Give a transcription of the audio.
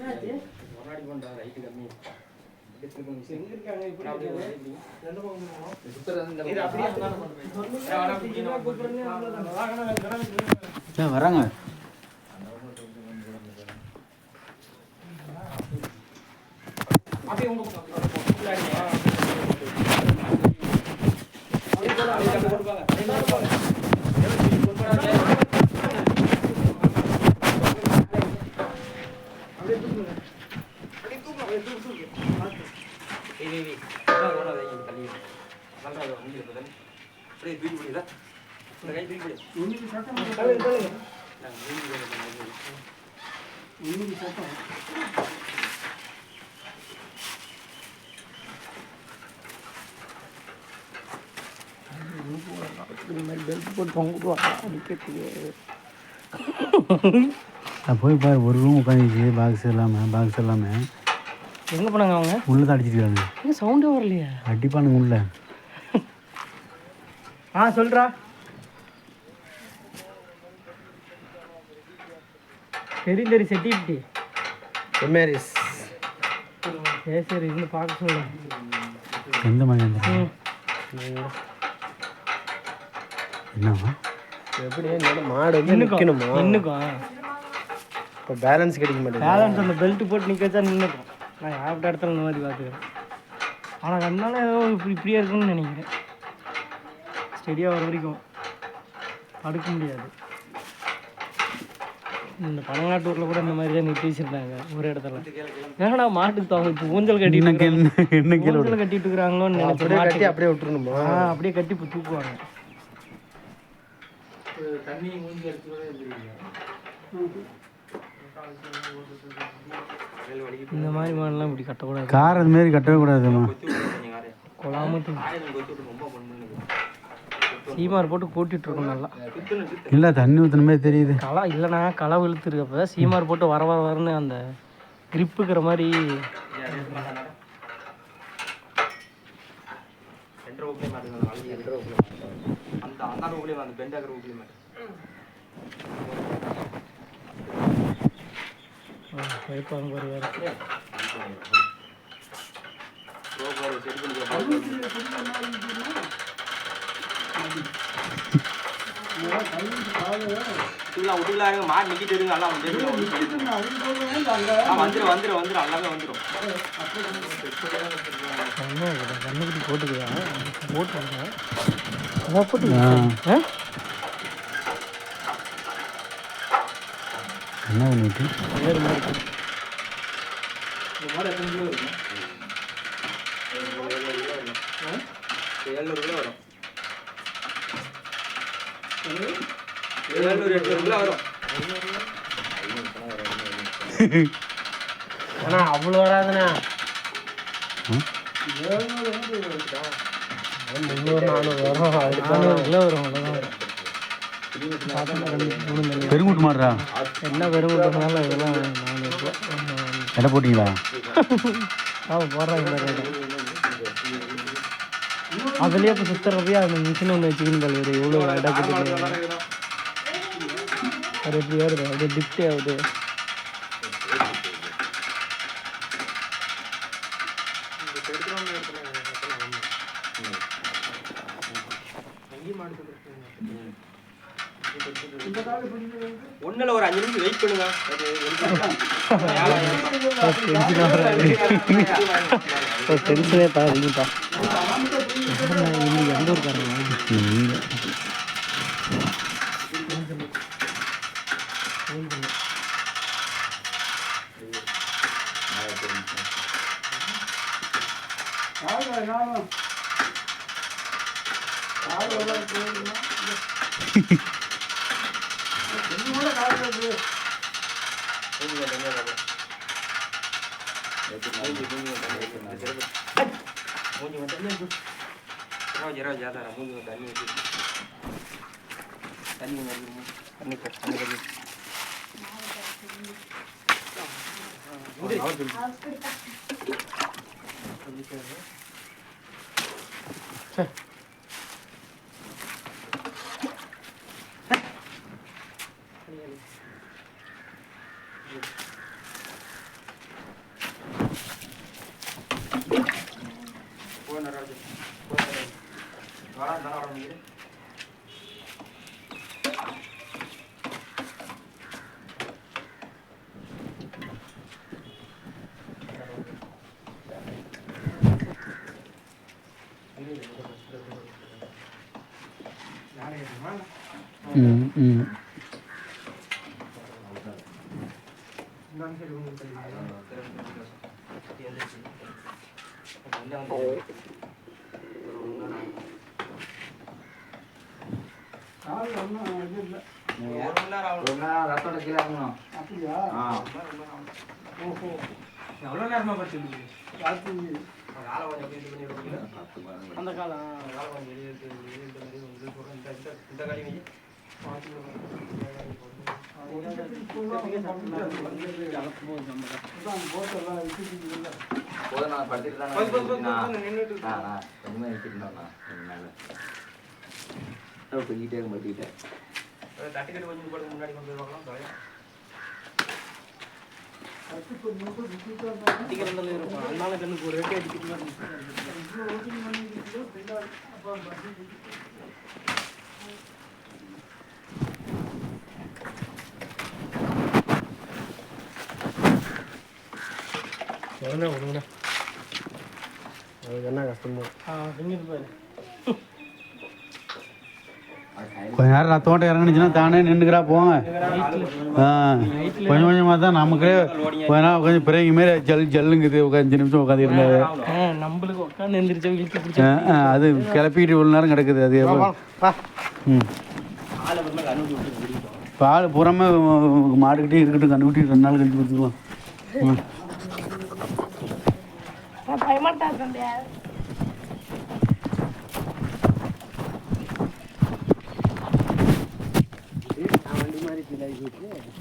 முன்னாடி போண்டா ரைட்டு கம்மி அப்படியே மிஸ் எங்க இருக்காங்க இப்படி அப்படியே இருக்காங்க? இப்படி. எந்த பக்கம் போகணும்? சுத்துறது இந்த இது அப்படியே பக்கம். அந்தாண்ட கொண்டு போய். வேற வேணா அப்படி பிடிக்கணும். கீழே கூப்பிடுறீங்க, அவ்வளவுதான். வாங்கண்ணா, வேற வேற ஏன் வராங்க அப்படியே உங்க பக்கம், அப்படியே உங்க பக்கம். பின்னாடி வா. அப்படியே போடா, அப்படியே அங்க கொண்டு போங்க. அப்படியே கொண்டு போங்க. அப்படியே தூக்குங்க. அப்படியே தூக்கு, அப்படியே தூக்கு, தூக்கு. பார்த்து. ஏய், ஏய், ஏய். அதான் ஓடாத, இங்க தள்ளி வை. நல்லா அது வந்து இருக்கு, தள்ளி. அப்படியே தூக்கி பிடிடா. இந்த கை தூக்கி பிடி. இன்னைக்கு சட்டம் போட்டு தள்ளுங்க, தள்ளுங்க. நாங்க மூணு பேர் இருக்கோம். இன்னைக்கு சட்டம். தொங்கிடுவாங்க அடிக்கிறதுக்கு நான் போய் பாரு ஒரு ரூம் உட்காந்துச்சு பாக்ஸ் இல்லாமல் பாக்ஸ் இல்லாமல் எங்க போனாங்க அவங்க? உள்ளே தான் அடிச்சிருக்காங்க. சவுண்டே வரலையா? அடிப்பானுங்க உள்ள. ஆ சொல்றா. தெரியும் தெரியும் செட்டிவிட்டி எம்ஏரிஸ். சரி சரி இருந்து பார்க்க சொல்லுங்க எந்த மாதிரி என்னவா எப்படி மாடு வந்து நிற்கணுமா இப்போ பேலன்ஸ் கிடைக்க மாட்டேங்குது. பேலன்ஸ் அந்த பெல்ட் போட்டு நிக்க வச்சா நின்னுக்கும். நான் யார்கிட்ட இடத்துல இந்த மாதிரி பார்த்துக்கிறேன். ஆனால் அதனால ஏதோ இப்படி இப்படியே இருக்குன்னு நினைக்கிறேன். ஸ்டெடியாக வர வரைக்கும் படுக்க முடியாது. இந்த பனங்காட்டூரில் கூட இந்த மாதிரி தான் நிறுத்தி வச்சிருந்தாங்க ஒரு இடத்துல. ஏன்னா மாட்டுக்கு தவங்க இப்போ ஊஞ்சல் கட்டி என்ன ஊஞ்சல் கட்டிட்டு இருக்கிறாங்களோன்னு நினைச்சு கட்டி. அப்படியே விட்டுருணுமா ஆ அப்படியே கட்டி இப்போ தூக்குவாங்க. தண்ணி மூஞ்சி அடிச்சு இந்த மாதிரி மாடெல்லாம் இப்படி கட்டக்கூடாது. கார் அது மாரி கட்டவே கூடாதுமா? கொலாமத்து சீமார் போட்டு கூட்டிட்டு இருக்கோம் நல்லா. இல்லை தண்ணி ஊற்றுன மாதிரி தெரியுது. களை இல்லைண்ணா களை இழுத்துருக்கு. அப்போ சீமார் போட்டு வர வர வரன்னு அந்த கிரிப்புக்கிற மாதிரி ரெண்டரை இருங்க மாடு நிக்கிட்டு இருங்க எல்லாம் வந்து வந்துடும் வந்துடும் வந்துடும் எல்லாமே வந்துடும் கண்ணுக்குட்டி போட்டுக்குதா? போட்டு வந்தேன் அதான் போட்டு ஆ. ஆ? என்ன பண்ணிட்டு? வேறு மாதிரி. இந்த எத்தனை கிலோ இருக்கும் ஏழ்நூறு கிலோ வரும். ஏழ்நூறு எட்நூறு கிலோ வரும். அண்ணா அவ்வளோ வராதுண்ணா. பெருங்குட்டு மாடுறா? என்ன பெருங்குட்டனால இதெல்லாம் எடை போட்டிங்களா? போடுறாங்க அதுலேயே இப்போ சுற்றுறப்பயே அந்த மிஷின் ஒன்று வச்சுக்கணும் கல்வி எவ்வளோ இடம் கொடுத்துருக்காங்க அது எப்படி ஏறுது அப்படியே டிப்டே ஆகுது. ஒண்ணுல ஒரு அஞ்சு நிமிஷம் வெயிட் பண்ணுங்க. டென்ஷனே பாருங்கப்பா எந்த ஒரு காரணம் Thank you. இன்னைக்கு எந்த ஊருக்காரங்க ம். மூஞ்சி மட்டும் இருபது இருபது ஏதாரம் மூஞ்சி மட்டும் தண்ணி ஊற்றி தண்ணி கொஞ்சம் தண்ணி போ தண்ணி தண்ணி வாங்கிடு ம் ம் எவ்வளோ நேரமாக படிச்சுருக்கு அந்த காலம் போதும் நான் படுத்துட்டு தான் போதும், நான் போதும், நின்னுட்டு இருக்கு. நான் நான் கொஞ்சமாக நிறுத்திருந்தோம்ண்ணா கொஞ்சம் மேலே கொஞ்சிட்டே படுத்திக்கிட்டேன் தட்டுக்கட்டு கொஞ்சம் போடுறது முன்னாடி கொண்டு போய் பார்க்கலாம் தொலையா அடிக்கிறதுல இருக்கும் அதனால கண்ணுக்கு ஒரு ரெட்டி அடிக்கிட்டு உடனே விடுங்கண்ணா அதுக்கு என்ன கஷ்டமோ ஆ செஞ்சுட்டு பாரு கொஞ்ச நேரம் நான் தோட்டம் இறங்குனுச்சுன்னா தானே நின்றுக்கிறா போங்க. ஆ கொஞ்சம் கொஞ்சமாக தான் நமக்கு கொஞ்ச நேரம் உட்காந்து பிறகு மாரி ஜல் ஜல்லுங்குது உட்காந்து அஞ்சு நிமிஷம் உட்காந்து இருந்தாரு. ஆ நம்மளுக்கு உட்காந்து எந்திரிச்சா அது கிளப்பிட்டு இவ்வளோ நேரம் கிடக்குது அது ம். பால் புறமே மாடுக்கிட்டே இருக்கட்டும் கண்டுக்கிட்டு ரெண்டு நாள் கழிச்சு கொடுத்துக்கலாம் ம். avec de.